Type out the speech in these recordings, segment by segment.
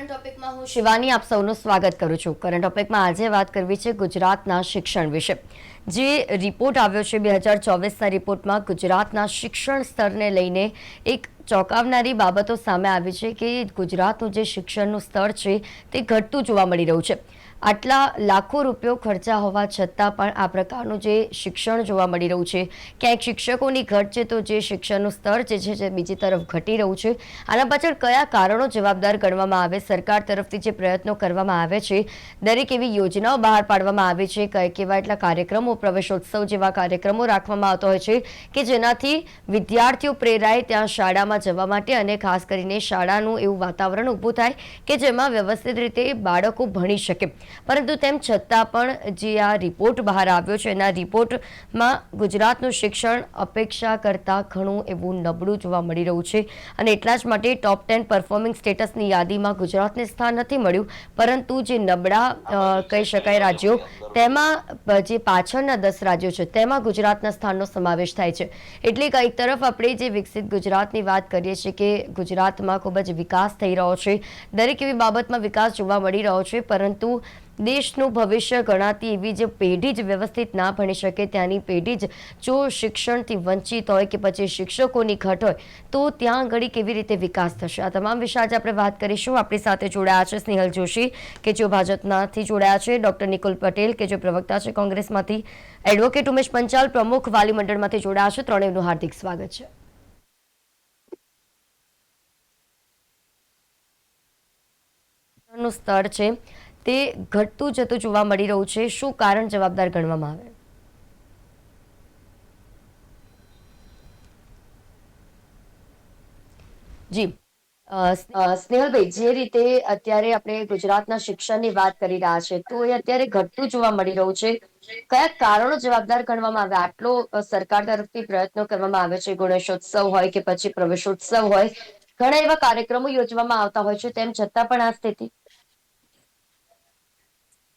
Current ટોપિકમાં હું શિવાની, આપ સૌનું સ્વાગત કરું છું. કરંટ ટોપિકમાં આજે વાત કરવી છે ગુજરાતના શિક્ષણ વિશે. જે રિપોર્ટ આવ્યો છે બે હજાર ચોવીસના રિપોર્ટમાં ગુજરાતના શિક્ષણ સ્તરને લઈને એક ચોંકાવનારી બાબતો સામે આવી છે કે ગુજરાતનું જે શિક્ષણનું સ્તર છે તે ઘટતું જોવા મળી રહ્યું છે. આટલા લાખો રૂપિયો ખર્ચા હોવા છતાં પણ આ પ્રકારનું જે શિક્ષણ જોવા મળી રહ્યું છે, ક્યાંક શિક્ષકોની ઘટ છે તો જે શિક્ષણનું સ્તર જે છે, જે બીજી તરફ ઘટી રહ્યું છે, આના પાછળ કયા કારણો જવાબદાર ગણવામાં આવે? સરકાર તરફથી જે પ્રયત્નો કરવામાં આવે છે, દરેક એવી યોજનાઓ બહાર પાડવામાં આવે છે કયા કેવા એટલા કાર્યક્રમો, પ્રવેશોત્સવ જેવા કાર્યક્રમો રાખવામાં આવતા હોય છે કે જેનાથી વિદ્યાર્થીઓ પ્રેરાય ત્યાં શાળામાં જવા માટે અને ખાસ કરીને શાળાનું એવું વાતાવરણ ઊભું થાય કે જેમાં વ્યવસ્થિત રીતે બાળકો ભણી શકે. પરંતુ તેમ છતાં પણ જે આ રિપોર્ટ બહાર આવ્યો છે, એના રિપોર્ટમાં ગુજરાતનું શિક્ષણ અપેક્ષા કરતાં ઘણું એવું નબળું જોવા મળી રહ્યું છે. અને એટલા જ માટે ટોપ ટેન પરફોર્મિંગ સ્ટેટસની યાદીમાં ગુજરાતને સ્થાન નથી મળ્યું, પરંતુ જે નબળા કહી શકાય, રાજ્યો, તેમાં જે પાછળના દસ રાજ્યો છે, તેમાં ગુજરાતના સ્થાનનો સમાવેશ થાય છે. એટલે કંઈક તરફ આપણે જે વિકસિત ગુજરાતની વાત કરીએ છીએ કે ગુજરાતમાં ખૂબ જ વિકાસ થઈ રહ્યો છે, દરેક એવી બાબતમાં વિકાસ જોવા મળી રહ્યો છે, પરંતુ દેશનું ભવિષ્ય ગણાતી એવી જે પેઢી જ વ્યવસ્થિત ના ભણી શકે, ત્યાંની પેઢી જ જો શિક્ષણથી વંચિત હોય કે પછી શિક્ષકોની ઘટ હોય, તો ત્યાં આગળ કેવી રીતે વિકાસ થશે? આ તમામ વિશે આજે આપણે વાત કરીશું. આપણી સાથે જોડાયા છે સ્નેહલ જોશી, કે જેઓ ભાજપનાથી જોડાયા છે, ડોક્ટર નિકુલ પટેલ, કે જે પ્રવક્તા છે કોંગ્રેસમાંથી, એડવોકેટ ઉમેશ પંચાલ, પ્રમુખ વાલી મંડળમાંથી જોડાયા છે. ત્રણેયનું હાર્દિક સ્વાગત છે. સ્તર છે. તે ઘટતું જતું જોવા મળી રહ્યું છે. શું કારણ જવાબદાર ગણવામાં આવે? જી. સ્નેહલભાઈ, જે રીતે અત્યારે આપણે ગુજરાતના શિક્ષણની વાત કરી રહ્યા છે, તો એ અત્યારે ઘટતું જોવા મળી રહ્યું છે. કયા કારણો જવાબદાર ગણવામાં આવે? આટલો સરકાર તરફથી પ્રયત્નો કરવામાં આવે છે. ગણેશોત્સવ હોય કે પછી પ્રવેશોત્સવ હોય. ઘણા એવા કાર્યક્રમો યોજવામાં આવતા હોય છે. તેમ છતાં પણ આ સ્થિતિ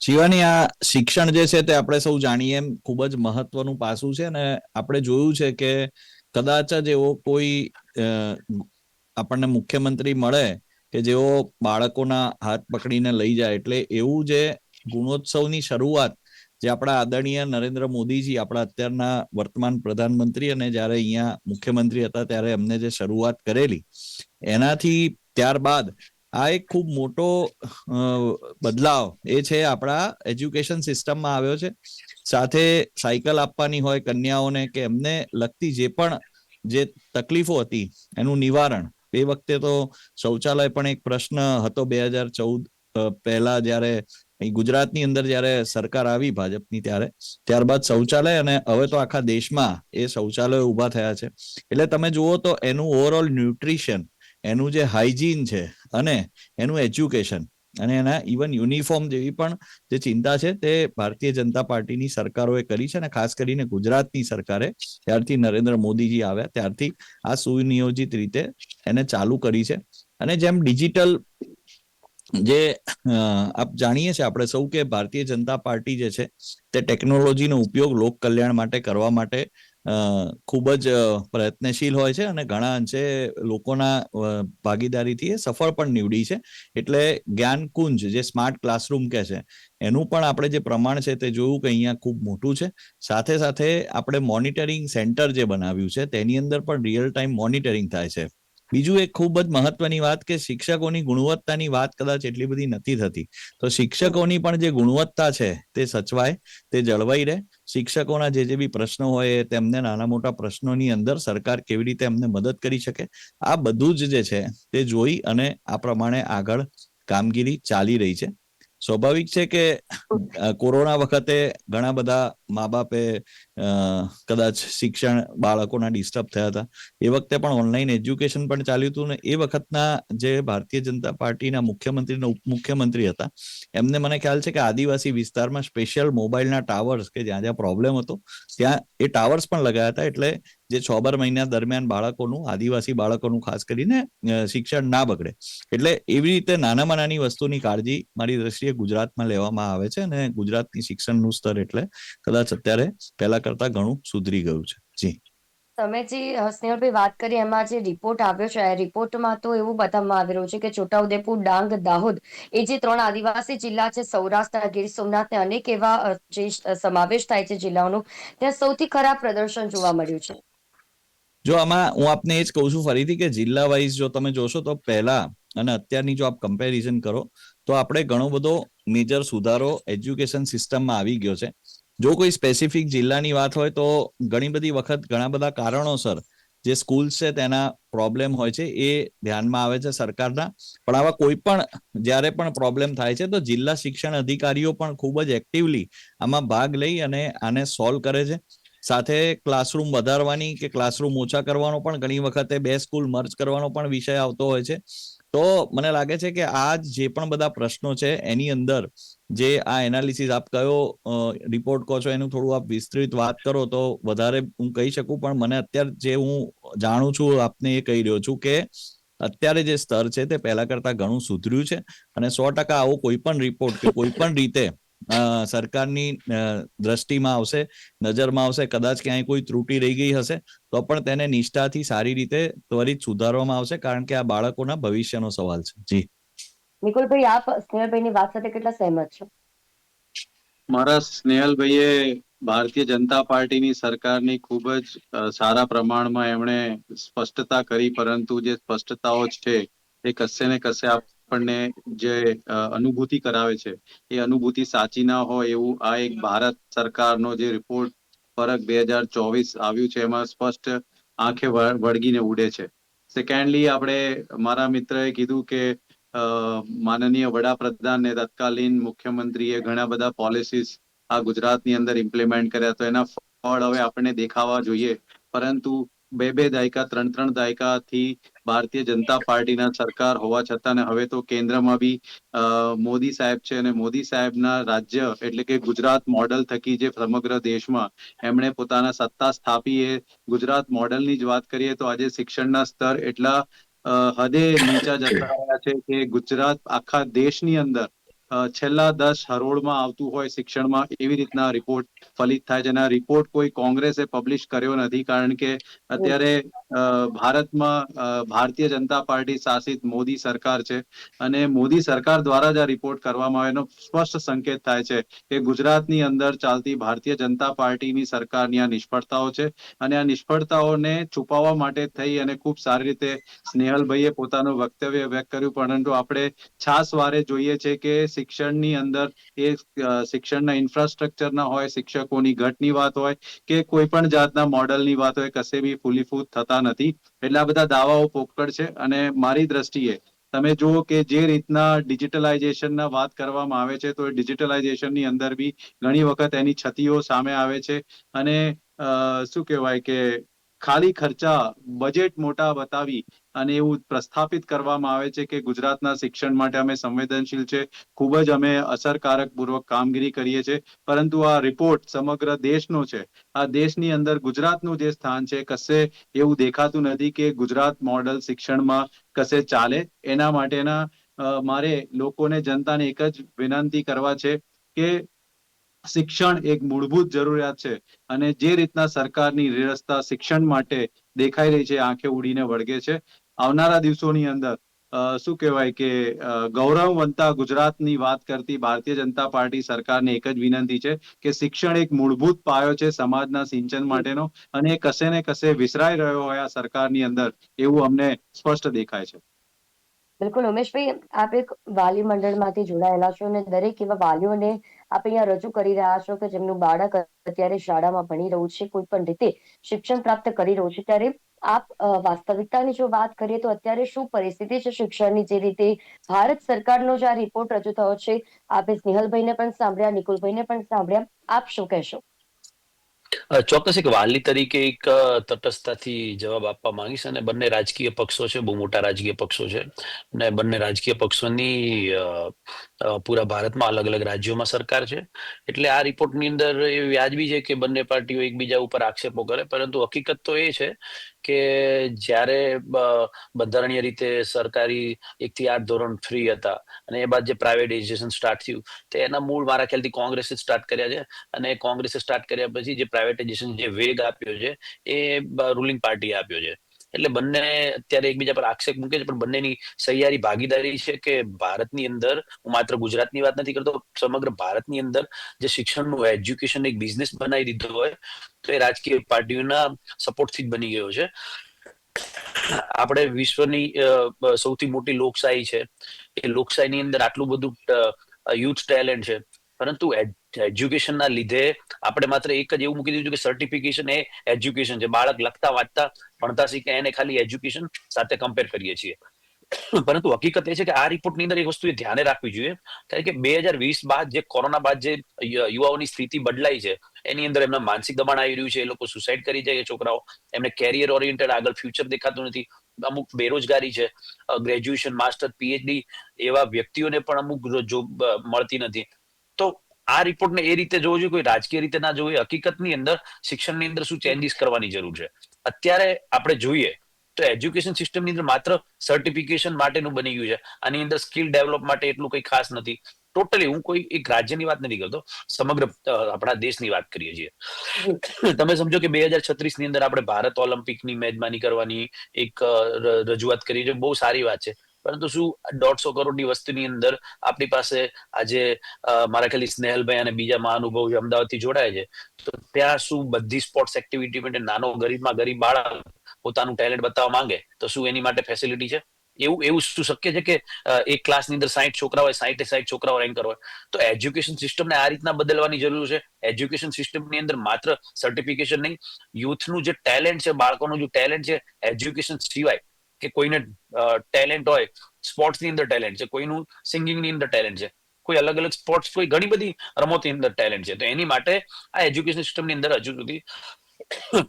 શિવાની આ શિક્ષણ જે છે તે આપણે સૌ જાણીએ એમ ખૂબ જ મહત્વનું પાસું છે અને આપણે જોયું છે કે કદાચ જ એવો કોઈ આપણને મુખ્યમંત્રી મળે કે જેઓ બાળકોના હાથ પકડીને લઈ જાય. એટલે એવું જે ગુણોત્સવની શરૂઆત જે આપણા આદરણીય નરેન્દ્ર મોદીજી આપણા અત્યારના વર્તમાન પ્રધાનમંત્રી અને જ્યારે અહીંયા મુખ્યમંત્રી હતા ત્યારે એમને જે શરૂઆત કરેલી, એનાથી ત્યારબાદ આ એક ખૂબ મોટો બદલાવ એ છે આપણા એજ્યુકેશન સિસ્ટમમાં આવ્યો છે. સાથે સાયકલ આપવાની હોય કન્યાઓને કે એમને લગતી જે પણ જે તકલીફો હતી એનું નિવારણ. એ વખતે તો શૌચાલય પણ એક પ્રશ્ન હતો બે હજાર ચૌદ પહેલા જ્યારે ગુજરાતની અંદર જ્યારે સરકાર આવી ભાજપની ત્યારે, ત્યારબાદ શૌચાલય અને હવે તો આખા દેશમાં એ શૌચાલયો ઊભા થયા છે. એટલે તમે જુઓ તો એનું ઓવરઓલ ન્યુટ્રિશન એનું જે હાઇજીન છે અને એનું એજ્યુકેશન અને એના ઇવન યુનિફોર્મ જેવી પણ જે ચિંતા છે તે ભારતીય જનતા પાર્ટીની સરકારોએ કરી છે અને ખાસ કરીને ગુજરાતની સરકારે ત્યારથી નરેન્દ્ર મોદીજી આવ્યા. ત્યારથી આ સુનિયોજિત રીતે એને ચાલુ કરી છે. અને જેમ ડિજિટલ જે આપ જાણીએ છીએ આપણે સૌ કે ભારતીય જનતા પાર્ટી જે છે તે ટેકનોલોજીનો ઉપયોગ લોક કલ્યાણ માટે કરવા માટે ખૂબ જ પ્રયત્નશીલ હોય છે અને ઘણા અંશે લોકોના ભાગીદારીથી એ સફળ પણ નીવડી છે. એટલે જ્ઞાનકુંજ જે સ્માર્ટ ક્લાસરૂમ કે છે, એનું પણ આપણે જે પ્રમાણ છે તે જોયું કે અહીંયા ખૂબ મોટું છે. સાથે સાથે આપણે મોનિટરિંગ સેન્ટર જે બનાવ્યું છે તેની અંદર પણ રિયલ ટાઈમ મોનિટરિંગ થાય છે. બીજું એક ખૂબ જ મહત્વની વાત કે શિક્ષકોની ગુણવત્તાની વાત કદાચ એટલી બધી નથી થતી. તો શિક્ષકોની પણ જે ગુણવત્તા છે તે સચવાય, તે જળવાઈ રહે. શિક્ષકોના જે જે બી પ્રશ્નો હોય તેમને નાના મોટા પ્રશ્નોની અંદર સરકાર કેવી રીતે એમને મદદ કરી શકે, આ બધું જ જે છે તે જોઈ અને આ પ્રમાણે આગળ કામગીરી ચાલી રહી છે. સ્વાભાવિક છે કે કોરોના વખતે ઘણા બધા મા બાપે કદાચ શિક્ષણ બાળકોના ડિસ્ટર્બ થયા હતા. એ વખતે પણ ઓનલાઈન એજ્યુકેશન પણ ચાલ્યું હતું ને એ વખતના જે ભારતીય જનતા પાર્ટીના મુખ્યમંત્રી અને ઉપમુખ્યમંત્રી હતા, એમને મને ખ્યાલ છે કે આદિવાસી વિસ્તારમાં સ્પેશિયલ મોબાઈલના ટાવર્સ કે જ્યાં જ્યાં પ્રોબ્લેમ હતો, ત્યાં એ ટાવર્સ પણ લગાયા હતા. એટલે જે છ બાર મહિના દરમિયાન બાળકોનું, આદિવાસી બાળકોનું ખાસ કરીને શિક્ષણ ના બગડે. એટલે એવી રીતે નાનામાં નાની વસ્તુની કાળજી મારી દ્રષ્ટિએ ગુજરાતમાં લેવામાં આવે છે અને ગુજરાતની શિક્ષણનું સ્તર એટલે કદાચ અત્યારે પહેલા કરતા ઘણું સુધરી ગયું છે. જી. તમે જે અ, સ્નેહલભાઈ વાત કરી એમાં જે રિપોર્ટ આવ્યો છે આ રિપોર્ટમાં તો એવું બતાવવામાં આવી રહ્યું છે કે છોટાઉદેપુર ડાંગ દાહોદ એ જે ત્રણ આદિવાસી જિલ્લા છે સૌરાષ્ટ્ર ગીર સોમનાથ ને અનેક એવા જે સમાવેશ થાય છે જિલ્લાઓનો ત્યાં સૌથી ખરાબ પ્રદર્શન જોવા મળ્યું છે. જો આમાં હું આપને એ જ કહું છું ફરીથી કે જિલ્લા વાઇઝ જો તમે જોશો તો પહેલા અને અત્યારની જો આપ કમ્પેરિઝન કરો તો આપણે ઘણો બધો મેજર સુધારો એજ્યુકેશન સિસ્ટમમાં આવી ગયો છે. જો કોઈ સ્પેસિફિક જિલ્લાની વાત હોય તો ઘણી બધી વખત ઘણા બધા કારણોસર જે સ્કૂલ્સ છે તેના પ્રોબ્લેમ હોય છે એ ધ્યાનમાં આવે છે સરકારના. પણ આવા કોઈ પણ જ્યારે પણ પ્રોબ્લેમ થાય છે તો જિલ્લા શિક્ષણ અધિકારીઓ પણ ખૂબ જ એક્ટિવલી આમાં ભાગ લઈ અને આને સોલ્વ કરે છે. સાથે ક્લાસરૂમ વધારવાની કે ક્લાસરૂમ ઓછા કરવાનો પણ ઘણી વખતે બે સ્કૂલ મર્જ કરવાનો પણ વિષય આવતો હોય છે. તો મને લાગે છે કે આ જે પણ બધા પ્રશ્નો છે, એની અંદર જે આ એનાલિસિસ આપ કયો રિપોર્ટ કહો છો, એનું થોડું આપ વિસ્તૃત વાત કરો તો વધારે હું કહી શકું, પણ મને અત્યારે જે હું જાણું છું, આપને એ કહી રહ્યો છું કે અત્યારે જે સ્તર છે તે પહેલા કરતા ઘણું સુધર્યું છે અને સો ટકા આવો કોઈ પણ રિપોર્ટ કે કોઈ પણ રીતે સરકારની દ્રષ્ટિમાં આવશે નજરમાં આવશે કદાચ ક્યાંય કોઈ ત્રુટિ રહી ગઈ હશે તો પણ તેને નિષ્ઠાથી સારી રીતે ત્વરિત સુધારવામાં આવશે કારણ કે આ બાળકોના ભવિષ્યનો સવાલ છે. જી. નિકુલભાઈ આપ સ્નેહલભાઈની વાત સાથે કેટલા સહેમત છો? મારા સ્નેહલભાઈએ ભારતીય જનતા પાર્ટીની સરકારની ખૂબ જ સારા પ્રમાણમાં એમણે સ્પષ્ટતા કરી પરંતુ જે સ્પષ્ટતાઓ છે એ કશે ને કશે આપણને જે અનુભૂતિ કરાવે છે, એ અનુભૂતિ સાચી ના હોય એવું આ એક ભારત સરકારનો જે રિપોર્ટ ફરક બે હજાર ચોવીસ આવ્યું છે, એમાં સ્પષ્ટ આંખે વળગીને ઉડે છે. સેકન્ડલી આપણે, મારા મિત્રએ કીધું કે માનનીય વડાપ્રધાન ને તત્કાલીન મુખ્યમંત્રીએ ઘણા બધા પોલિસીસ આ ગુજરાતની અંદર ઇમ્પ્લિમેન્ટ કર્યા તો એના ફળ હવે આપણને દેખાવા જોઈએ. પરંતુ બે બે દાયકા, ત્રણ ત્રણ દાયકાથી ભારતીય જનતા પાર્ટીના સરકાર હોવા છતાં હવે તો કેન્દ્રમાં બી મોદી સાહેબ છે અને મોદી સાહેબના રાજ્ય એટલે કે ગુજરાત મોડલ થકી જે સમગ્ર દેશમાં એમણે પોતાના સત્તા સ્થાપી એ ગુજરાત મોડલની જ વાત કરીએ તો આજે શિક્ષણના સ્તર એટલા હદે નીચા જતા રહ્યા છે કે ગુજરાત આખા દેશની અંદર છેલ્લા દસ હરોળમાં આવતું હોય શિક્ષણમાં એવી રીતના રિપોર્ટ ફલિત થાય છે. રિપોર્ટ કોઈ કોંગ્રેસે પબ્લિશ કર્યો નથી કારણ કે અત્યારે ભારતમાં ભારતીય જનતા પાર્ટી શાસિત મોદી સરકાર છે. અને મોદી સરકાર દ્વારા જ આ રિપોર્ટ કરવામાં આવે એનો સ્પષ્ટ સંકેત થાય છે કે ગુજરાતની અંદર ચાલતી ભારતીય જનતા પાર્ટીની સરકારની આ નિષ્ફળતાઓ છે. અને આ નિષ્ફળતાઓને છુપાવવા માટે થઈ અને ખૂબ સારી રીતે સ્નેહલભાઈએ પોતાનું વક્તવ્ય વ્યક્ત કર્યું. પરંતુ આપણે છાસ વારે જોઈએ છે કે શિક્ષણની અંદર એ શિક્ષણના ઇન્ફ્રાસ્ટ્રક્ચરના હોય, શિક્ષકોની ઘટની વાત હોય કે કોઈ પણ જાતના મોડલની વાત હોય, કશે બી ફૂલીફૂત થતા નથી. એટલે આ બધા દાવાઓ પોકળ છે અને મારી દ્રષ્ટિએ તમે જુઓ કે જે રીતના ડિજિટલાઇઝેશનના વાત કરવામાં આવે છે, તો એ ડિજિટલાઇઝેશનની અંદર બી ઘણી વખત એની છતીઓ સામે આવે છે અને શું કહેવાય કે ખાલી ખર્ચા બજેટ મોટા બતાવી અને એવું પ્રસ્થાપિત કરવામાં આવે છે કે ગુજરાતના શિક્ષણ માટે અમે સંવેદનશીલ છે. ખૂબ જ અમે અસરકારક પૂર્વક કામગીરી કરીએ છીએ. પરંતુ આ રિપોર્ટ સમગ્ર દેશનો છે. આ દેશની અંદર ગુજરાતનું જે સ્થાન છે, કશે એવું દેખાતું નથી કે ગુજરાત મોડલ શિક્ષણમાં કશે ચાલે. એના માટેના મારે લોકોને, જનતાને એક જ વિનંતી કરવા છે કે શિક્ષણ એક મૂળભૂત જરૂરિયાત છે અને જે રીતના સરકારની નિરસ્તા શિક્ષણ માટે દેખાઈ રહી છે, આંખે ઉડીને વળગે છે. આવનારા દિવસોની અંદર શું કહેવાય કે ગૌરવ ગૌરવવંતા ગુજરાતની વાત કરતી ભારતીય જનતા પાર્ટી સરકારને એક જ વિનંતી છે કે શિક્ષણ એક મૂળભૂત પાયો છે સમાજના સિંચન માટેનો અને એ કસે ને કસે વિસરાઈ રહ્યો હોય આ સરકારની અંદર એવું અમને સ્પષ્ટ દેખાય છે. બિલકુલ, ઉમેશભાઈ, આપ એક વાલી મંડળમાંથી જોડાયેલા છો અને દરેક એવા વાલીઓને આપ અહીંયા રજૂ કરી રહ્યા છો કે જેમનું બાળક અત્યારે શાળામાં ભણી રહ્યું છે, કોઈ પણ રીતે શિક્ષણ પ્રાપ્ત કરી રહ્યું છે, ત્યારે આપ વાસ્તવિકતાની જો વાત કરીએ તો અત્યારે શું પરિસ્થિતિ છે શિક્ષણની? જે રીતે ભારત સરકારનો જે આ રિપોર્ટ રજૂ થયો છે, આપે સ્નેહલભાઈને પણ સાંભળ્યા, નિકુલભાઈને પણ સાંભળ્યા. આપ શું કહેશો? ચોક્કસ એક વાલી તરીકે એક તટસ્થતાથી જવાબ આપવા માંગીશ અને બંને રાજકીય પક્ષો છે, બહુ મોટા રાજકીય પક્ષો છે. અને બંને રાજકીય પક્ષોની પૂરા ભારતમાં અલગ અલગ રાજ્યોમાં સરકાર છે. એટલે આ રિપોર્ટની અંદર એ વ્યાજબી છે કે બંને પાર્ટીઓ એકબીજા ઉપર આક્ષેપો કરે, પરંતુ હકીકત તો એ છે કે જ્યારે બંધારણીય રીતે સરકારી એક થી આઠ ધોરણ ફ્રી હતા અને એ બાદ જે પ્રાઇવેટાઇઝેશન સ્ટાર્ટ થયું, તો એના મૂળ મારા ખ્યાલથી કોંગ્રેસે સ્ટાર્ટ કર્યા છે અને કોંગ્રેસે સ્ટાર્ટ કર્યા પછી જે પ્રાઇવેટાઇઝેશન જે વેગ આપ્યો છે, એ રૂલિંગ પાર્ટીએ આપ્યો છે. એટલે બંને અત્યારે એકબીજા પર આક્ષેપ મૂકે છે, પણ બંનેની સહિયારી ભાગીદારી છે કે ભારતની અંદર, હું માત્ર ગુજરાતની વાત નથી કરતો, સમગ્ર ભારતની અંદર જે શિક્ષણનું એજ્યુકેશન એક બિઝનેસ બનાવી દીધો હોય, તો એ રાજકીય પાર્ટીઓના સપોર્ટથી જ બની ગયો છે. આપણે વિશ્વની સૌથી મોટી લોકશાહી છે. એ લોકશાહીની અંદર આટલું બધું યુથ ટેલેન્ટ છે. પરંતુ એજ્યુકેશનના લીધે આપણે માત્ર એક જ એવું મૂકી દીધું કે સર્ટિફિકેશન એ એજ્યુકેશન છે. બાળક લખતા, વાંચતા, ભણતા શીખે, એને ખાલી એજ્યુકેશન સાથે કમ્પેર કરીએ છીએ. પરંતુ હકીકત એ છે કે આ રિપોર્ટની અંદર એક વસ્તુ ધ્યાને રાખવી જોઈએ કારણ કે બે હજાર વીસ બાદ જે કોરોના બાદ જે યુવાઓની સ્થિતિ બદલાઈ છે, એની અંદર એમના માનસિક દબાણ આવી રહ્યું છે, એ લોકો સુસાઇડ કરી જાય છોકરાઓ, એમને કેરિયર ઓરિએન્ટેડ આગળ ફ્યુચર દેખાતું નથી, અમુક બેરોજગારી છે ગ્રેજ્યુએશન માસ્ટર પીએચડી એવા વ્યક્તિઓને પણ અમુક જોબ મળતી નથી. આ રિપોર્ટને એ રીતે જોવો જોઈએ, કોઈ રાજકીય રીતે ના જોવો હકીકતની અંદર, શિક્ષણની અંદર શું ચેન્જીસ કરવાની જરૂર છે. અત્યારે આપણે જોઈએ તો એજ્યુકેશન સિસ્ટમની અંદર માત્ર સર્ટિફિકેશન માટેનું બની ગયું છે. આની અંદર સ્કિલ ડેવલપ માટે એટલું કંઈ ખાસ નથી. ટોટલી હું કોઈ એક રાજ્યની વાત નથી કરતો, સમગ્ર આપણા દેશની વાત કરીએ છીએ. તમે સમજો કે બે હજાર છત્રીસની અંદર આપણે ભારત ઓલિમ્પિકની મેજબાની કરવાની એક રજૂઆત કરી છે બહુ સારી વાત છે. પરંતુ શું દોઢસો કરોડની વસ્તીની અંદર આપણી પાસે આજે મારા ખાલી સ્નેહલભાઈ અને બીજા મહાનુભાવ જે અમદાવાદથી જોડાય છે, તો ત્યાં શું બધી સ્પોર્ટ્સ એક્ટિવિટી માટે નાનો ગરીબમાં ગરીબ બાળક પોતાનું ટેલેન્ટ બતાવવા માંગે? તો શું એની માટે ફેસિલિટી છે? એવું એવું શું શક્ય છે કે એક ક્લાસની અંદર સાઈઠ છોકરા હોય, સાઈઠે સાઈઠ છોકરાઓ રેન્કર હોય? તો એજ્યુકેશન સિસ્ટમને આ રીતના બદલવાની જરૂર છે. એજ્યુકેશન સિસ્ટમની અંદર માત્ર સર્ટિફિકેશન નહીં યુથનું જે ટેલેન્ટ છે, બાળકોનું જે ટેલેન્ટ છે એજ્યુકેશન સિવાય કે કોઈને ટેલેન્ટ હોય સ્પોર્ટ્સની અંદર ટેલેન્ટ છે કોઈનું સિંગિંગની અંદર ટેલેન્ટ છે કોઈ અલગ અલગ સ્પોર્ટ્સ કોઈ ઘણી બધી રમતની અંદર ટેલેન્ટ છે. તો એની માટે આ એજ્યુકેશન સિસ્ટમની અંદર હજુ સુધી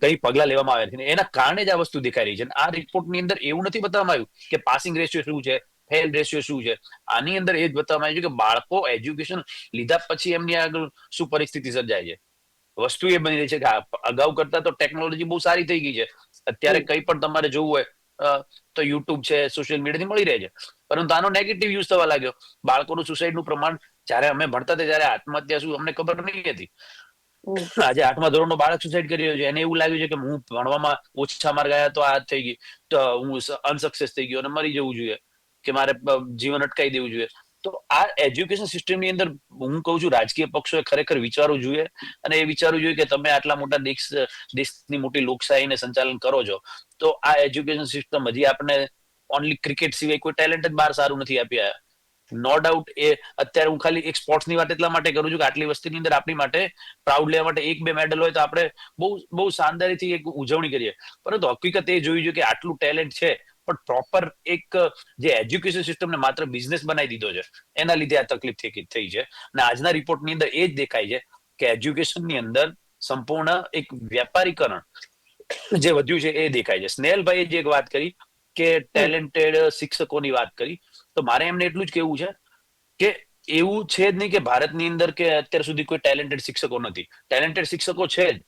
કઈ પગલા લેવામાં આવ્યા નથી એના કારણે જ આ વસ્તુ દેખાઈ રહી છે. આ રિપોર્ટની અંદર એવું નથી બતાવવામાં આવ્યું કે પાસિંગ રેશિયો શું છે ફેલ રેશિયો શું છે. આની અંદર એ જ બતાવવામાં આવ્યું કે બાળકો એજ્યુકેશન લીધા પછી એમની આગળ શું પરિસ્થિતિ સર્જાય છે. વસ્તુ એ બની રહી છે કે અગાઉ કરતા તો ટેકનોલોજી બહુ સારી થઈ ગઈ છે. અત્યારે કઈ પણ તમારે જોવું હોય તો યુટ્યુબ છે સોશિયલ મીડિયાથી મળી રહે છે. પરંતુ આનો નેગેટિવ યુઝ થવા લાગ્યો. બાળકોનું સુસાઇડનું પ્રમાણ જ્યારે અમે ભણતા હતા ત્યારે આત્મહત્યા શું અમને ખબર નહીં હતી. આજે આઠમા ધોરણનો બાળક સુસાઇડ કરી રહ્યો છે. એને એવું લાગ્યું છે કે હું ભણવામાં ઓછા માર્ગ આવ્યા તો આ થઈ ગઈ તો હું અનસક્સેસ થઈ ગયો અને મરી જવું જોઈએ. કે મારે જીવન અટકાવી દેવું જોઈએ. તો આ એજ્યુકેશન સિસ્ટમની અંદર હું કહું છું રાજકીય પક્ષોએ ખરેખર વિચારવું જોઈએ. અને એ વિચારવું જોઈએ કે તમે આટલા મોટા દેશ દેશની મોટી લોકશાહીને સંચાલન કરો છો. તો આ એજ્યુકેશન સિસ્ટમ હજી આપણે ઓનલી ક્રિકેટ સિવાય કોઈ ટેલેન્ટ જ બહાર સારું નથી આપ્યા. નો ડાઉટ એ અત્યારે હું ખાલી એક સ્પોર્ટ્સની વાત એટલા માટે કરું છું કે આટલી વસ્તીની અંદર આપણી માટે પ્રાઉડ લેવા માટે એક બે મેડલ હોય તો આપણે બહુ બહુ શાનદારીથી એક ઉજવણી કરીએ. પરંતુ હકીકત એ જોઈ જોઈએ કે આટલું ટેલેન્ટ છે, પણ પ્રોપર એક જે એજ્યુકેશન સિસ્ટમને માત્ર બિઝનેસ બનાવી દીધો છે, એના લીધે આ તકલીફ થઈ છે. અને આજના રિપોર્ટની અંદર એ જ દેખાય છે કે એજ્યુકેશનની અંદર સંપૂર્ણ એક વ્યાપારીકરણ જે વધ્યું છે એ દેખાય છે. સ્નેહલભાઈએ જે એક વાત કરી કે ટેલેન્ટેડ શિક્ષકોની વાત કરી. તો મારે એમને એટલું જ કેવું છે કે એવું છે જ નહીં કે ભારતની અંદર કે અત્યાર સુધી કોઈ ટેલેન્ટેડ શિક્ષકો નથી. ટેલેન્ટેડ શિક્ષકો છે જ.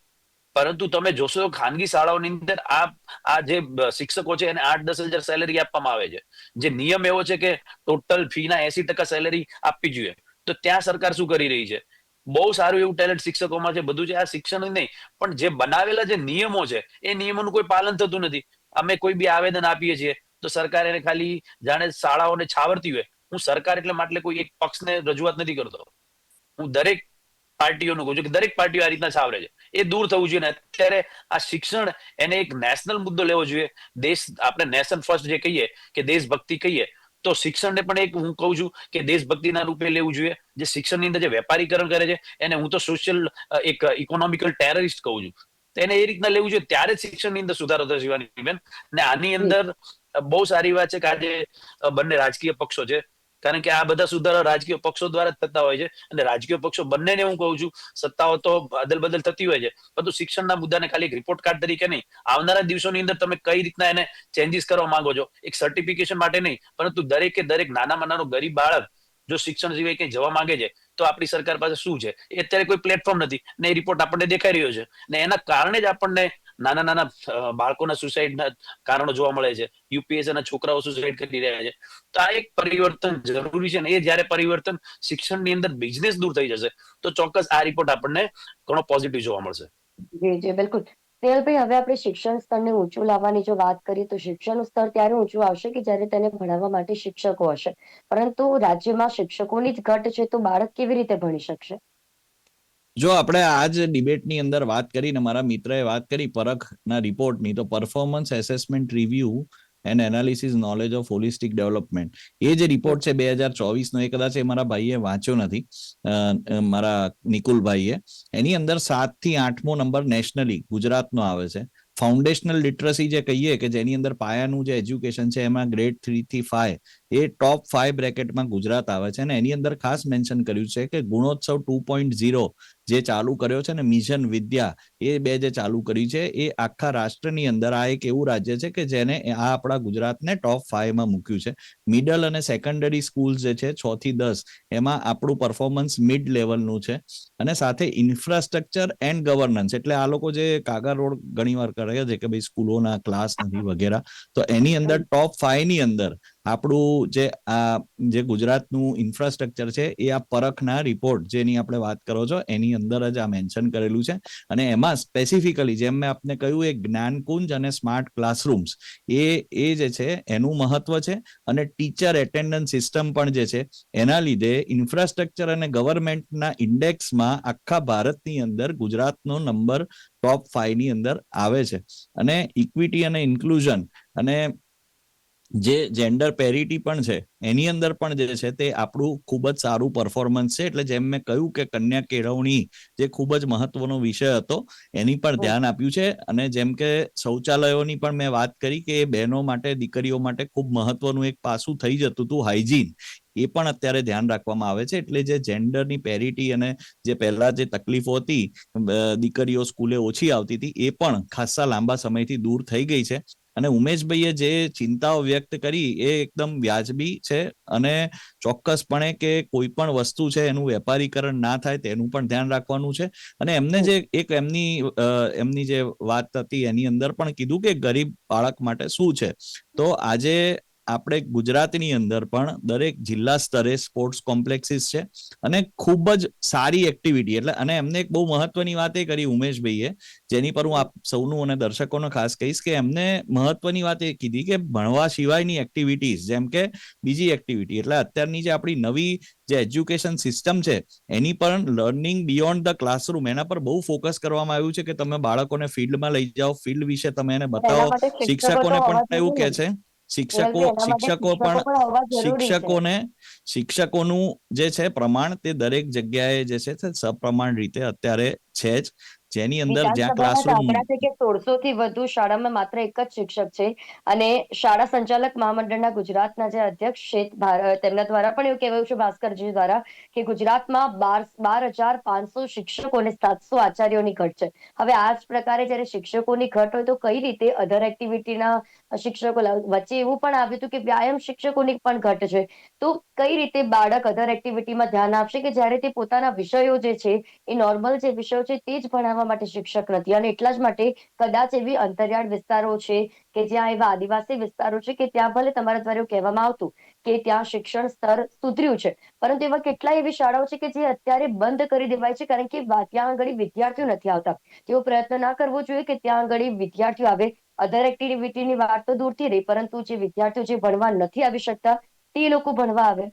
પરંતુ તમે જોશો ખાનગી શાળાઓની અંદર આ આ જે શિક્ષકો છે એને આઠ દસ હજાર સેલેરી આપવામાં આવે છે. જે નિયમ એવો છે કે ટોટલ ફીના એસી ટકા સેલેરી આપવી જોઈએ. તો ત્યાં સરકાર શું કરી રહી છે? બહુ સારું એવું ટેલેન્ટ શિક્ષકોમાં છે, બધું છે, આ શિક્ષણ નહીં. પણ જે બનાવેલા જે નિયમો છે, એ નિયમોનું કોઈ પાલન થતું નથી. અમે કોઈ બી આવેદન આપીએ છીએ, તો સરકાર એને ખાલી જાણે શાળાઓને છાવરતી હોય. હું સરકાર એટલે માટે કોઈ એક પક્ષને રજૂઆત નથી કરતો. હું દરેક પાર્ટીઓનું કહું છું કે દરેક પાર્ટીઓ આ રીતના છાવરે છે. એ દૂર થવું જોઈએ ને અત્યારે આ શિક્ષણ એને એક નેશનલ મુદ્દો લેવો જોઈએ. દેશ, આપણે નેશન ફર્સ્ટ જે કહીએ, કે દેશભક્તિ કહીએ તો શિક્ષણને પણ એક હું કહું છું કે દેશભક્તિના રૂપે લેવું જોઈએ. જે શિક્ષણની અંદર જે વેપારીકરણ કરે છે, એને હું તો સોશિયલ એક ઇકોનોમિકલ ટેરરિસ્ટ કહું છું. એને એ રીતના લેવું જોઈએ, ત્યારે જ શિક્ષણની અંદર સુધારો થશે શિવાની બેન. ને આની અંદર બહુ સારી વાત છે કે આજે બંને રાજકીય પક્ષો છે કારણ કે આ બધા સુધારા રાજકીય પક્ષો દ્વારા જ થતા હોય છે. અને રાજકીય પક્ષો બંનેને હું કહું છું, સત્તાઓ તો અદલ બદલ થતી હોય છે. પરંતુ શિક્ષણના મુદ્દાને ખાલી એક રિપોર્ટ કાર્ડ તરીકે નહીં. આવનારા દિવસોની અંદર તમે કઈ રીતના એને ચેન્જીસ કરવા માંગો છો? એક સર્ટિફિકેશન માટે નહીં, પરંતુ દરેકે દરેક નાનામાં નાનો ગરીબ બાળક જો શિક્ષણ સિવાય કંઈ જવા માંગે છે, તો આપણી સરકાર પાસે શું છે? એ અત્યારે કોઈ પ્લેટફોર્મ નથી. ને એ રિપોર્ટ આપણને દેખાઈ રહ્યો છે. ને એના કારણે જ આપણને નાના નાના બાળકોના સુસાઇડના કારણો જોવા મળે છે. યુપીએસના છોકરાઓ સુસાઇડ કરી રહ્યા છે. તો આ એક પરિવર્તન જરૂરી છે ને એ જ્યારે પરિવર્તન શિક્ષણની અંદર બિઝનેસ દૂર થઈ જશે, તો ચોક્કસ આ રિપોર્ટ આપણને ઘણો પોઝિટિવ જોવા મળશે. જી જી, બિલકુલ. તેલભાઈ હવે આપણે શિક્ષણ સ્તરને ઊંચું લાવવાની જો વાત કરીએ, તો શિક્ષણનું સ્તર ત્યારે ઊંચું આવશે કે જ્યારે તેને ભણાવવા માટે શિક્ષકો હશે? પરંતુ રાજ્યમાં શિક્ષકોની જ ઘટ છે તો બાળક કેવી રીતે ભણી શકશે? જો આપણે આ જ ડિબેટની અંદર વાત કરીને મારા મિત્રએ વાત કરી પરખના રિપોર્ટની, તો performance assessment review and analysis knowledge of holistic development એ જે રિપોર્ટ છે બે હજાર ચોવીસનો, એ કદાચ એ મારા ભાઈએ વાંચ્યો નથી. મારા નિકુલભાઈએ. એની અંદર સાતથી આઠમો નંબર નેશનલી ગુજરાતનો આવે છે. ફાઉન્ડેશનલ લિટરસી જે કહીએ કે જેની અંદર પાયાનું જે એજ્યુકેશન છે, એમાં ગ્રેડ થ્રી થી ફાઈવ એ ટોપ ફાઈવ બ્રેકેટમાં ગુજરાત આવે છે અને એની અંદર ખાસ મેન્શન કર્યું છે કે ગુણોત્સવ ટુ પોઈન્ટ ઝીરો જે ચાલુ કર્યો છે ને મિશન વિદ્યા એ બે જે ચાલુ કર્યું છે એ આખા રાષ્ટ્રની અંદર આ એક એવું રાજ્ય છે કે જેને આ આપણા ગુજરાતને ટોપ ફાઈવમાં મૂક્યું છે. મિડલ અને સેકન્ડરી સ્કૂલ જે છે છ થી દસ એમાં આપણું પરફોર્મન્સ મિડ લેવલનું છે અને સાથે ઇન્ફ્રાસ્ટ્રક્ચર એન્ડ ગવર્નન્સ એટલે આ લોકો જે કાગા રોડ ઘણીવાર કરે છે કે ભાઈ સ્કૂલોના ક્લાસ નથી વગેરે તો એની અંદર ટોપ ફાઈવની અંદર આપણું જે આ, જે ગુજરાતનું ઇન્ફ્રાસ્ટ્રક્ચર છે, એ આ પરખના રિપોર્ટ જેની આપણે વાત કરો છો, એની અંદર જ આ મેન્શન કરેલું છે. અને એમાં સ્પેસિફિકલી જેમ મેં આપને કહ્યું, એ જ્ઞાનકુંજ અને સ્માર્ટ ક્લાસરૂમ્સ એ એ જે છે, એનું મહત્વ છે અને ટીચર એટેન્ડન્સ સિસ્ટમ પણ જે છે, એના લીધે ઇન્ફ્રાસ્ટ્રક્ચર અને ગવર્મેન્ટના ઇન્ડેક્સમાં આખા ભારતની અંદર ગુજરાતનો નંબર ટોપ ફાઈવની અંદર આવે છે. અને ઇક્વિટી અને ઇન્ક્લુઝન અને જે જેન્ડર પેરિટી પણ છે એની અંદર પણ જે છે તે આપણું ખૂબ જ સારું પરફોર્મન્સ છે. એટલે જેમ મેં કહ્યું કે કન્યા કેળવણી જે ખૂબ જ મહત્વનો વિષય હતો એની પણ ધ્યાન આપ્યું છે. અને જેમ કે શૌચાલયોની પણ મેં વાત કરી કે બહેનો માટે દીકરીઓ માટે ખૂબ મહત્વનું એક પાસું થઈ જતું હતું હાઇજીન એ પણ અત્યારે ધ્યાન રાખવામાં આવે છે. એટલે જે જેન્ડરની પેરિટી અને જે પહેલા જે તકલીફો હતી દીકરીઓ સ્કૂલે ઓછી આવતી હતી એ પણ ખાસ્સા લાંબા સમયથી દૂર થઈ ગઈ છે. અને ઉમેશભાઈએ જે ચિંતાઓ વ્યક્ત કરી એ એકદમ વ્યાજબી છે અને ચોક્કસપણે કે કોઈ પણ વસ્તુ છે એનું વેપારીકરણ ના થાય તેનું પણ ધ્યાન રાખવાનું છે. અને એમને જે એક એમની એમની જે વાત હતી એની અંદર પણ કીધું કે ગરીબ બાળક માટે શું છે. તો આજે આપણે ગુજરાતની અંદર પણ દરેક જિલ્લા સ્તરે સ્પોર્ટ્સ કોમ્પ્લેક્સીસ છે અને ખૂબ જ સારી એક્ટિવિટી એટલે અને એમને એક બહુ મહત્વની વાત એ કરી ઉમેશભાઈએ જેની પર હું આપ સૌનું અને દર્શકોનો ખાસ કહીશ કે એમને મહત્વની વાત એ કીધી કે ભણવા સિવાયની એક્ટિવિટીઝ જેમ કે બીજી એક્ટિવિટી એટલે અત્યારની જે આપણી નવી જે એજ્યુકેશન સિસ્ટમ છે એની પણ લર્નિંગ બિયોન્ડ ધ ક્લાસરૂમ એના પર બહુ ફોકસ કરવામાં આવ્યું છે કે તમે બાળકોને ફિલ્ડમાં લઈ જાઓ ફિલ્ડ વિશે તમે એને બતાવો શિક્ષકોને પણ એવું કે છે. શિક્ષકો શિક્ષકો પણ શિક્ષકોને શિક્ષકોનું જે છે પ્રમાણ તે દરેક જગ્યાએ જે છે સપ્રમાણ રીતે અત્યારે છે જ. જેની અંદર જ્યાં ક્લાસરૂમ કે સોળસો થી વધુ શાળામાં માત્ર એક જ શિક્ષક છે અને શાળા સંચાલક મહામંડળના ગુજરાતના જે અધ્યક્ષ છે તેમના દ્વારા પણ એવું કહેવાયું છે ભાસ્કરજી દ્વારા કે ગુજરાતમાં બાર બાર હજાર પાંચસો શિક્ષકો અને સાતસો આચાર્યોની ઘટ છે. હવે આ જ પ્રકારે જયારે શિક્ષકોની ઘટ હોય તો કઈ રીતે અધર એક્ટિવિટીના શિક્ષકો વચ્ચે એવું પણ આવ્યું હતું કે વ્યાયામ શિક્ષકોની પણ ઘટ છે. તો કઈ રીતે બાળક અધર એક્ટિવિટીમાં ધ્યાન આપશે કે જ્યારે તે પોતાના વિષયો જે છે એ નોર્મલ જે વિષયો છે તે જ ભણાવવા માટે શિક્ષક નથી. અને એટલા જ માટે કદાચ એવી અંતરિયાળ વિસ્તારો છે કે જ્યાં એવા આદિવાસી વિસ્તારો છે કે ત્યાં ભલે તમારા દ્વારા એવું કહેવામાં આવતું કે ત્યાં શિક્ષણ સ્તર સુધર્યું છે. પરંતુ એવા કેટલાય એવી શાળાઓ છે કે જે અત્યારે બંધ કરી દેવાય છે કારણ કે ત્યાં આગળ વિદ્યાર્થીઓ નથી આવતા. તેવો પ્રયત્ન ના કરવો જોઈએ કે ત્યાં આગળ વિદ્યાર્થીઓ આવે. અધર એક્ટિવિટીની વાત તો દૂરથી રહી, પરંતુ જે વિદ્યાર્થીઓ જે ભણવા નથી આવી શકતા, તે લોકો ભણવા આવે.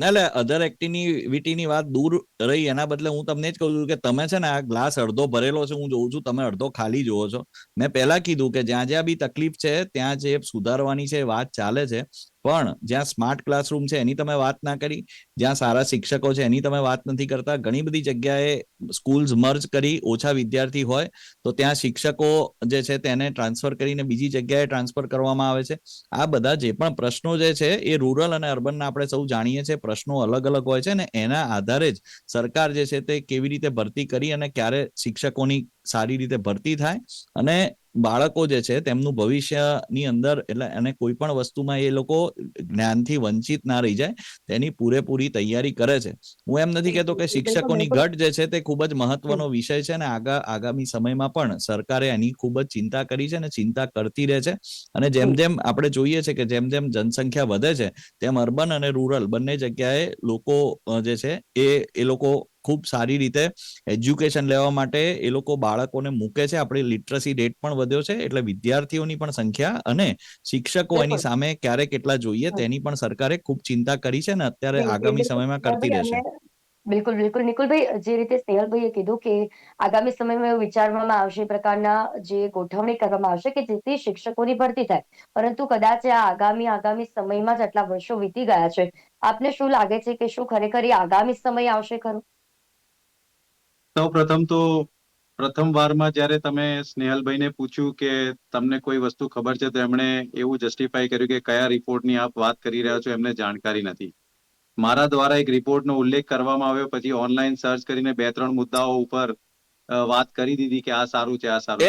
ના એટલે અધર એક્ટિવિટીની વાત દૂર રહી, એના બદલે હું તમને જ કહું છું કે તમે છે ને આ ગ્લાસ અડધો ભરેલો છે, હું જોઉં છું, તમે અડધો ખાલી જોવો છો. મેં પહેલા કીધું કે જ્યાં જ્યાં બી તકલીફ છે, ત્યાં જે સુધારવાની છે વાત ચાલે છે. પણ જ્યાં સ્માર્ટ ક્લાસરૂમ છે, એની તમે વાત ના કરી, જ્યાં સારા શિક્ષકો છે, એની તમે વાત નથી કરતા, ઘણી બધી જગ્યાએ સ્કૂલ્સ મર્જ કરી ઓછા વિદ્યાર્થી હોય, તો ત્યાં શિક્ષકો જે છે તેને ટ્રાન્સફર કરીને બીજી જગ્યાએ ટ્રાન્સફર કરવામાં આવે છે. આ બધા જે પણ પ્રશ્નો જે છે, એ રૂરલ અને અર્બનના આપણે સૌ જાણીએ છીએ, પ્રશ્નો અલગ અલગ હોય છે ને એના આધારે જ સરકાર જે છે તે કેવી રીતે ભરતી કરી અને ક્યારે શિક્ષકોની સારી રીતે ભરતી થાય અને બાળકો જે છે તેમનું ભવિષ્યની અંદર એટલે અને કોઈ પણ વસ્તુમાં એ લોકો જ્ઞાનથી વંચિત ના રહી જાય તેની પૂરેપૂરી તૈયારી કરે છે. હું એમ નથી કહેતો કે શિક્ષકોની ઘટ જે છે તે ખૂબ જ મહત્વનો વિષય છે અને આગા આગામી સમયમાં પણ સરકારે એની ખૂબ જ ચિંતા કરી છે અને ચિંતા કરતી રહે છે. અને જેમ જેમ આપણે જોઈએ છે કે જેમ જેમ જનસંખ્યા વધે છે તેમ અર્બન અને રૂરલ બંને જગ્યાએ લોકો જે છે એ એ લોકો ખૂબ સારી રીતે એજ્યુકેશન લેવા માટે એ લોકો બાળકોને મૂકે છે. આપણી લિટરસી રેટ પણ વધ્યો છે એટલે વિદ્યાર્થીઓની પણ સંખ્યા અને શિક્ષકો એની સામે ક્યારે કેટલા જોઈએ તેની પણ સરકારે ખૂબ ચિંતા કરી છે અને અત્યારે આગામી સમયમાં કરતી રહેશે. બિલકુલ બિલકુલ. નિકુલભાઈ જે રીતે સ્નેહલભાઈએ કીધું કે આગામી સમયમાં એવું વિચારવામાં આવશે પ્રકારના જે ગોઠવણી કરવામાં આવશે કે જેથી શિક્ષકોની ભરતી થાય. પરંતુ કદાચ આ આગામી આગામી સમયમાં જ આટલા વર્ષો વીતી ગયા છે. આપને શું લાગે છે કે શું ખરેખર આગામી સમય આવશે ખરું? સૌ પ્રથમ તો પ્રથમ વારમાં જ્યારે તમે સ્નેહલભાઈને પૂછ્યું કે તમને કોઈ વસ્તુ ખબર છે, તો એમણે એવું જસ્ટિફાઈ કર્યું કે કયા રિપોર્ટની આપ વાત કરી રહ્યા છો એમને જાણકારી નથી. મારા દ્વારા એક રિપોર્ટનો ઉલ્લેખ કરવામાં આવ્યો, પછી ઓનલાઈન સર્ચ કરીને બે ત્રણ મુદ્દાઓ ઉપર વાત કરી દીધી કે આ સારું છે આ સારું છે.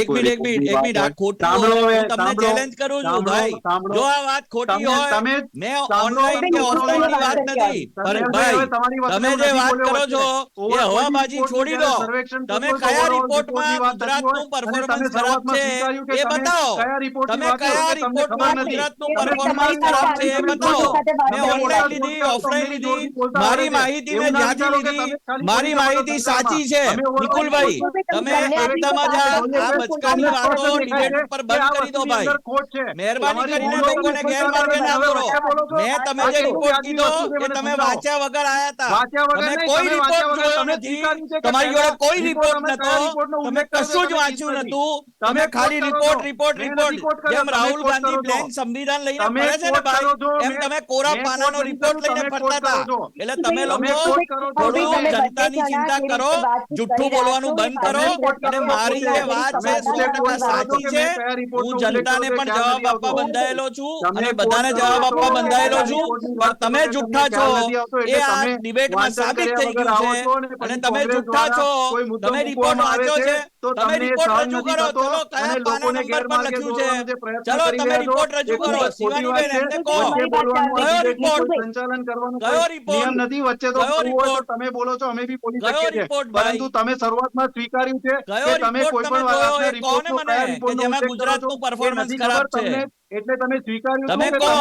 એક મિનિટ એક મિનિટ એક મિનિટ આ ખોટું હું તમને ચેલેન્જ કરું છું ભાઈ. જો આ વાત ખોટી હોય તમે મેં ઓનલાઈન કે ઓફલાઈનની વાત નથી. તમે ભાઈ તમે જે વાત કરો છો એ હવાબાજી છોડી દો. તમે કયા રિપોર્ટમાં ગુજરાતનું performance ખરાબ છે એ બતાવો. તમે કયા રિપોર્ટમાં ગુજરાતનું પરફોર્મન્સ ખરાબ છે એ બતાવો. મેં. ઓનલાઈન લીધી ઓફલાઈન લીધી મારી માહિતી મેં કે લીધી મારી માહિતી સાચી છે નિકુલભાઈ નિકુલભાઈ, તમે એકદમ જ આ બચકાની વાતો ડિબેટ ઉપર બંધ કરી દો ભાઈ. મહેરબાની કરીને લોકોને ગેરમાર્ગે ના છો. મેં તમે જે રિપોર્ટ કીધો એ તમે વાંચ્યા વગર આયા હતા તમે કોઈ રિપોર્ટ જોયો નથી. કે તમારી જોડે કોઈ રિપોર્ટ નતો. તમે કશું જ વાંચ્યું નતું. તમે ખાલી રિપોર્ટ રિપોર્ટ રિપોર્ટ જેમ રાહુલ ગાંધી બ્લેન્ક સંવિધાન લઈને ફરે છે ને ભાઈ? એમ તમે કોરા પાનાનો રિપોર્ટ લઈને ફરતા હતા. એટલે તમે લોકો કરો થોડું જનતાની ચિંતા કરો જુઠ્ઠું બોલવાનું બંધ કરો અને મારી જે વાત છે સો ટકા સાચી છે? હું જનતાને પણ જવાબ આપવા બંધાયેલો છું અને બધાને જવાબ આપવા બંધાયેલો છું. પણ તમે જુઠ્ઠા છો. એ આ ડિબેટમાં સાબિત થઈ ગયું છે. અને તમે જુઠ્ઠા છો. તમે રિપોર્ટ વાંચો છે તમે રિપોર્ટ રજૂ કરો. ચલો કયા પાના નંબર પર લખ્યું છે? ચલો તમે રિપોર્ટ રજૂ કરો. શિવાનીબેન એમને કહો. કયો રિપોર્ટ સંચાલન કરવાનો કયો રિપોર્ટ નિયમ નથી વચ્ચે તો તમે બોલો છો. અમે બી બોલી કયો શકીએ છીએ રિપોર્ટ પરંતુ તમે શરૂઆતમાં સ્વીકાર્યું છે કે તમે કોઈ પણ વાર જોયો આપના એ કહો ને રિપોર્ટનો કયા રિપોર્ટનો ઉલ્લેખ કરો છો? પરફોર્મન્સ ખરાબ છે. એટલે તમે સ્વીકાર્યું તમે કહો.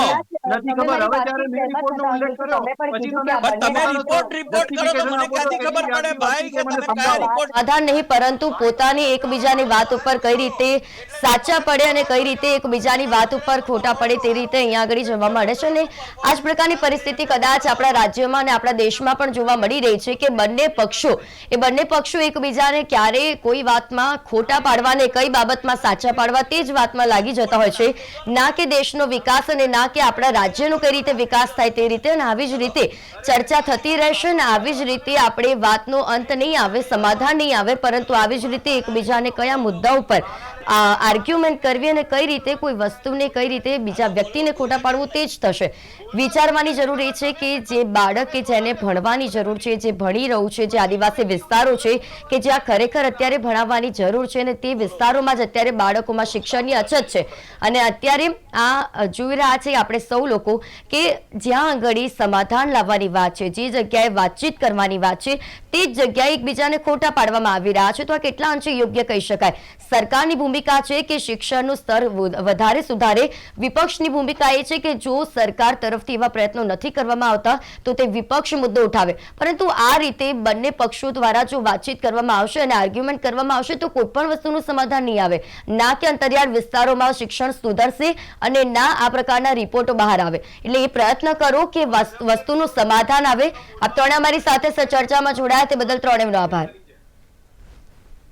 નથી ખબર. હવે જ્યારે મેં રિપોર્ટનો ઉલ્લેખ કર્યો પછી તમે તમે રિપોર્ટ રિપોર્ટ કરો તો મને ક્યાંથી ખબર પડે ભાઈ કે તમે કયા રિપોર્ટ આધાર નહીં પરંતુ પોતાની એકબીજાની વાત ઉપર કઈ રીતે સાચા પડે અને કઈ રીતે એકબીજાની વાત ઉપર ખોટા પડે તે રીતે અહીંયા આગળ જોવા મળે છે અને આ જ પ્રકારની પરિસ્થિતિ કદાચ આપણા રાજ્યમાં અને આપણા દેશમાં પણ જોવા મળી રહી છે કે બંને પક્ષો એ બંને પક્ષો એકબીજાને ક્યારે કોઈ વાતમાં ખોટા પાડવાને કઈ બાબતમાં સાચા પાડવા તે જ વાતમાં લાગી જતા હોય છે. ના કે દેશનો વિકાસ અને ના કે આપણા રાજ્યનો કઈ રીતે વિકાસ થાય તે રીતે અને આવી જ રીતે ચર્ચા થતી રહેશે અને આવી જ રીતે આપણે વાતનો અંત નહીં આવે, સમાધાન નહીં આવે, પરંતુ આવી જ રીતે એકબીજાને કયા મુદ્દા ઉપર આર્ગ્યુમેન્ટ કરવી અને કઈ રીતે કોઈ વસ્તુને, કઈ રીતે બીજા વ્યક્તિને ખોટા પાડવું તે જ થશે. વિચારવાની જરૂર એ છે કે જે બાળક કે જેને ભણવાની જરૂર છે, જે ભણી રહ્યું છે, જે આદિવાસી વિસ્તારો છે, કે જ્યાં ખરેખર અત્યારે ભણાવવાની જરૂર છે અને તે વિસ્તારોમાં જ અત્યારે બાળકોમાં શિક્ષણની અછત છે. અને અત્યારે આ જોઈ રહ્યા છે આપણે સૌ લોકો કે જ્યાં આગળ સમાધાન લાવવાની વાત છે, જે જગ્યાએ વાતચીત કરવાની વાત છે, તે જ જગ્યાએ એકબીજાને ખોટા પાડવામાં આવી રહ્યા છે. તો આ કેટલા અંશે યોગ્ય કહી શકાય? સરકારની ભૂમિકા છે કે શિક્ષણનું સ્તર વધારે સુધારે. વિપક્ષની ભૂમિકા એ છે કે જો સરકાર તરફથી એવા પ્રયત્નો નથી કરવામાં આવતા, તો તે વિપક્ષ મુદ્દો ઉઠાવે. પરંતુ આ રીતે બંને પક્ષો દ્વારા જો વાતચીત કરવામાં આવશે અને આર્ગ્યુમેન્ટ કરવામાં આવશે, તો કોઈ પણ વસ્તુનું સમાધાન નહીં આવે. ના કે અંતરિયાળ વિસ્તારોમાં શિક્ષણ સુધરશે અને ના આ પ્રકારના રિપોર્ટો બહાર આવે. એટલે એ પ્રયત્ન કરો કે વસ્તુનું સમાધાન આવે. આપ ત્રણે અમારી સાથે ચર્ચામાં જોડાયા, તે બદલ ત્રણેયનો આભાર.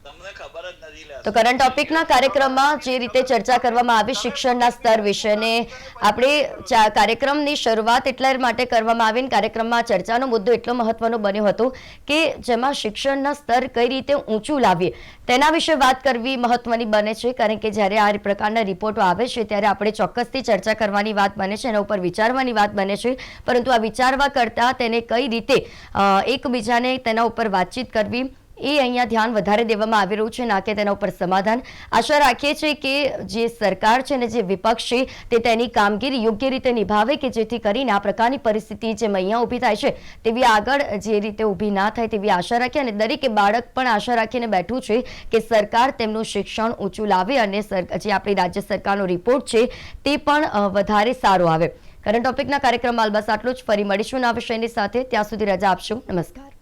તમને ખબર જ તો કરંટ ટોપિકના કાર્યક્રમમાં જે રીતે ચર્ચા કરવામાં આવી શિક્ષણના સ્તર વિશેને, આપણે કાર્યક્રમની શરૂઆત એટલા માટે કરવામાં આવી અને કાર્યક્રમમાં ચર્ચાનો મુદ્દો એટલો મહત્વનો બન્યો હતો કે જેમાં શિક્ષણના સ્તર કઈ રીતે ઊંચું લાવીએ, તેના વિશે વાત કરવી મહત્વની બને છે. કારણ કે જ્યારે આ પ્રકારના રિપોર્ટો આવે છે, ત્યારે આપણે ચોક્કસથી ચર્ચા કરવાની વાત બને છે, એના ઉપર વિચારવાની વાત બને છે. પરંતુ આ વિચારવા કરતાં તેને કઈ રીતે એકબીજાને તેના ઉપર વાતચીત કરવી એ અહીંયા ધ્યાન વધારે દેવામાં આવી રહ્યું છે ના કે તેના ઉપર સમાધાન. આશા રાખીએ છીએ કે જે સરકાર છે અને જે વિપક્ષ છે, તે તેની કામગીરી યોગ્ય રીતે નિભાવે કે જેથી કરીને આ પ્રકારની પરિસ્થિતિ જે અહીંયા ઊભી થાય છે, તેવી આગળ જે રીતે ઊભી ના થાય તેવી આશા રાખીએ અને દરેકે બાળક પણ આશા રાખીને બેઠું છે કે સરકાર તેમનું શિક્ષણ ઊંચું લાવે અને જે આપણી રાજ્ય સરકારનો રિપોર્ટ છે, તે પણ વધારે સારો આવે. કરંટ ટોપિકના કાર્યક્રમમાં બસ આટલું જ. ફરી મળીશું આ વિષયની સાથે. ત્યાં સુધી રજા આપશો. નમસ્કાર.